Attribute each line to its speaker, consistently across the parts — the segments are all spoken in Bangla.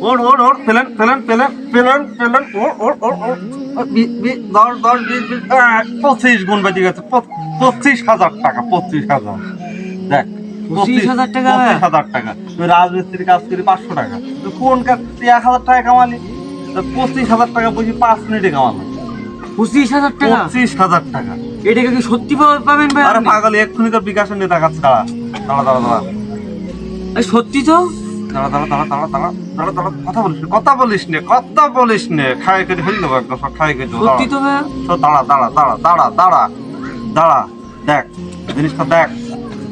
Speaker 1: ওর ওর ওর পেলেন পেলেন পেলেন পেলেন পেলেন ওর ওর ওর ওর। দশ দশ বিশ বিশ পঁচিশ গুণ বেঁচে গেছে। পঁচিশ হাজার টাকা পঁচিশ হাজার। দেখ
Speaker 2: পঁচিশ হাজার টাকা?
Speaker 1: পঁচিশ হাজার টাকা। তুই রাজমিস্ত্রি কাজ করি পাঁচশো টাকা। তুই কোন কাজ তুই এক হাজার টাকা কামালি? পঁচিশ হাজার টাকা বুঝি পাঁচ মিনিটে কামালাম
Speaker 2: পঁচিশ হাজার টাকা?
Speaker 1: পঁচিশ হাজার টাকা।
Speaker 2: এটাকে কি সত্যি পা- পাবেন ভাই
Speaker 1: আরে পাগল এক্ষুনি তো দাঁড়া দাঁড়া দাঁড়া।
Speaker 2: এই সত্যি তো?
Speaker 1: দাঁড়া দাঁড়া দাঁড়া দাঁড়া দাঁড়া দাঁড়া দাঁড়া কথা বলিস নে কথা বলিস নে কথা বলিস নে খাই করে ফেলে দেবো একদম সব খাই করে দেবো
Speaker 2: সত্যি তো ভাই
Speaker 1: দাঁড়া দাঁড়া দাঁড়া দাঁড়া দাঁড়া দাঁড়া দেখ জিনিসটা দেখ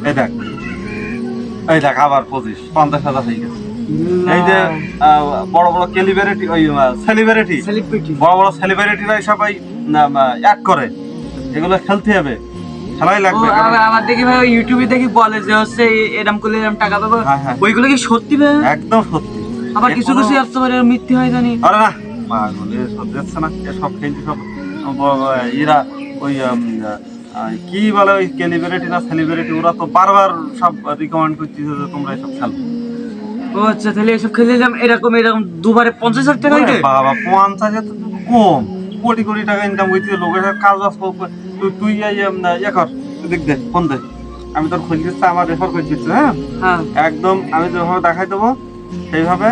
Speaker 1: এই দেখ এই দেখ আবার পঁচিশ পঞ্চাশ হাজার হয়ে গেছে এই যে বড় বড় ক্যালিবারিটি ওই সেলিব্রিটি
Speaker 2: সেলিব্রিটি
Speaker 1: বড় বড় সেলিব্রিটিরা সবাই এক করে এগুলো খেলতে হবে খেলাই
Speaker 2: ও
Speaker 1: লাগবে
Speaker 2: আবার আবার দেখি ভাই ইউটিউবে দেখি বলে যে হচ্ছে এ- এরম করলে এরম টাকা পাবো।
Speaker 1: হ্যাঁ, হ্যাঁ।
Speaker 2: ওইগুলো কি সত্যি ভাই?
Speaker 1: একদম সত্যি।
Speaker 2: আবার কিছু কিছু আসতে পারে মিথ্যে হয় জানি।
Speaker 1: আরে না পাগল এসব দেখছে না এসব খেলছে সব। ব- ব- এরা ওই কি বলে ওই ক্যালিব্রিটি না সেলিব্রিটি ওরা তো বারবার সব রিকমেন্ড করতেছে যে তোমরা এসব খেলো।
Speaker 2: ও আচ্ছা তাহলে এসব খেলে এরকম এরকম দুবারে পঞ্চাশ হাজার টাকা
Speaker 1: বাবা পঞ্চাশ হাজার তো কম। কোটি কোটি টাকা ইনকাম করতে লোকের কাজ বাজ। তুই তুই এই ইয়ে কর দেখ দে ফোন দে। আমি তোর খোঁজ দিচ্ছি আমার রেফার করে দিচ্ছি হ্যাঁ?
Speaker 2: হ্যাঁ।
Speaker 1: একদম আমি যেভাবে দেখাই দেবো সেইভাবে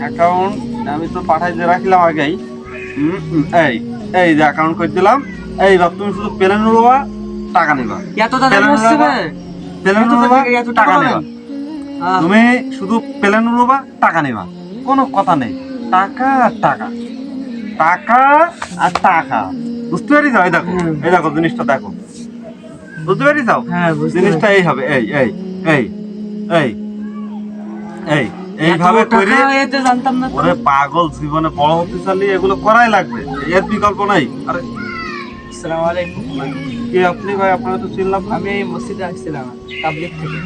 Speaker 1: অ্যাকাউন্ট আমি তো পাঠাই দিয়ে রাখলাম আগেই। এই এই যে অ্যাকাউন্ট করে দিলাম এইবার তুমি শুধু প্লেন উড়বা টাকা নিবা।
Speaker 2: এত
Speaker 1: প্লেন উড়বা
Speaker 2: টাকা?
Speaker 1: নিবা।
Speaker 2: হ্যাঁ।
Speaker 1: তুমি শুধু প্লেন উড়বা টাকা নিবা। কোনো কথা নেই। টাকা আর টাকা। টাকা আর টাকা। বুঝতে পারি যাও এই দেখো এই দেখো জিনিসটা দেখো। বুঝতে পারি যাও
Speaker 2: হ্যাঁ
Speaker 1: জিনিসটা এই হবে এই এই এই এই এই এইভাবে করে
Speaker 2: জানতাম না
Speaker 1: ওরে পাগল জীবনে বড় হতে এগুলো করাই লাগবে। এর বিকল্প নাই। আরে
Speaker 2: আসসালামু আলাইকুম।
Speaker 1: কি আপনি ভাই আপনারা তো চিনলাম
Speaker 2: আমি এই মসজিদে আসছিলাম তাবলিগ থেকে।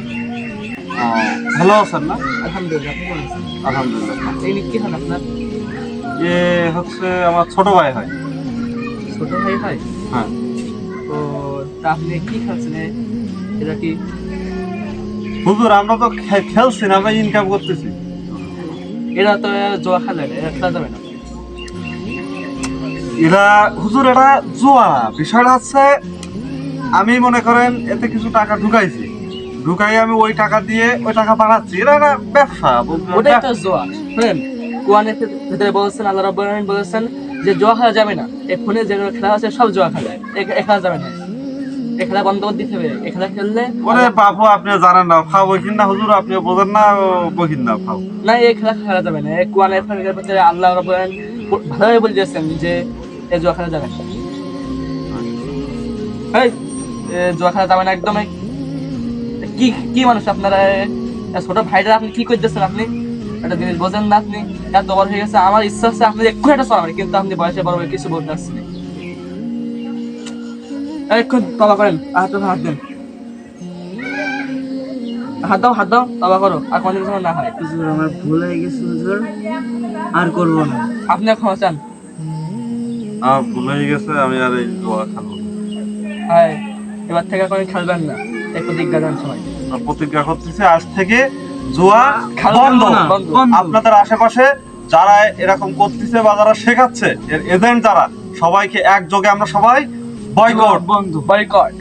Speaker 1: ভালো আছেন না?
Speaker 2: আলহামদুলিল্লাহ আপনি কেমন আছেন?
Speaker 1: আলহামদুলিল্লাহ।
Speaker 2: এই কি হন আপনার?
Speaker 1: এ হচ্ছে আমার ছোট ভাই হয়।
Speaker 2: ছোট ভাই হয়?
Speaker 1: হ্যাঁ।
Speaker 2: তো তা আপনি কি খাচ্ছেন? এটা কি?
Speaker 1: হুজুর আমরা তো খেলছি না ভাই ইনকাম করতেছি।
Speaker 2: এরা তো জোয়া খেলে এরা খেলা যাবে না।
Speaker 1: এরা হুজুর এটা জোয়া। বিষয়টা হচ্ছে আমি মনে করেন এতে কিছু টাকা ঢুকাইছি। ঢুকাই আমি ওই টাকা দিয়ে ওই টাকা বাড়াচ্ছি। এটা একটা ব্যবসা
Speaker 2: ওটাই তো জোয়া কোরআনের ভিতরে বলেছেন আল্লাহ রাব্বুল আলামিন বলেছেন যে জোয়া খেলা যাবে না এই ফোনে যেগুলো খেলা আছে সব জোয়া খেলা এ- খেলা যাবে না। এ খেলা বন্ধ করে দিতে হবে। এ খেলা খেললে
Speaker 1: ওরে বাবু আপনি জানেন না ফাও বহিন না হুজুর আপনি বোঝেন না বহিন না ফাও
Speaker 2: না এই খেলা খেলা যাবে না। এই কোরআনের ভিতরে আল্লাহ রাব্বুল আলামিন ভালোভাবে বলে দিয়েছেন যে জোয়া খেলা যাবে না। এই জোয়া খেলা যাবে না কি কি মানুষ আপনারা ছোট ভাইরা আপনি কি করতেছেন আপনি? একটা জিনিস বোঝেন না আপনি? এত বড় হয়ে গেছে আমার ইচ্ছা হচ্ছে আপনি এক্ষুনি একটা চলাবেন কিন্তু আপনি বয়সে বড় হয়ে কিছু বলতে আসছেন এক্ষুন তবা করেন হাত হাত দেন। হাত দাও হাত দাও তবা করো আর কোনদিন যেন না হয়।
Speaker 3: হুজুর আমার ভুল হয়ে গেছে হুজুর আর করব না।
Speaker 2: আপনি ক্ষমা চান।
Speaker 1: আমার ভুল হয়ে গেছে আমি আর এই জোয়া খাব।
Speaker 2: হয় এবার থেকে কোনো খেলবেন না। একটু দিকদার দেন সবাই।
Speaker 1: আর প্রতিজ্ঞা করতেছি আজ থেকে জোয়া
Speaker 2: বন্ধ।
Speaker 1: আপনাদের আশেপাশে যারা এরকম করতেছে বা যারা শেখাচ্ছে এর এজেন্ট যারা সবাইকে একযোগে আমরা সবাই বয়কট
Speaker 2: বন্ধু। বয়কট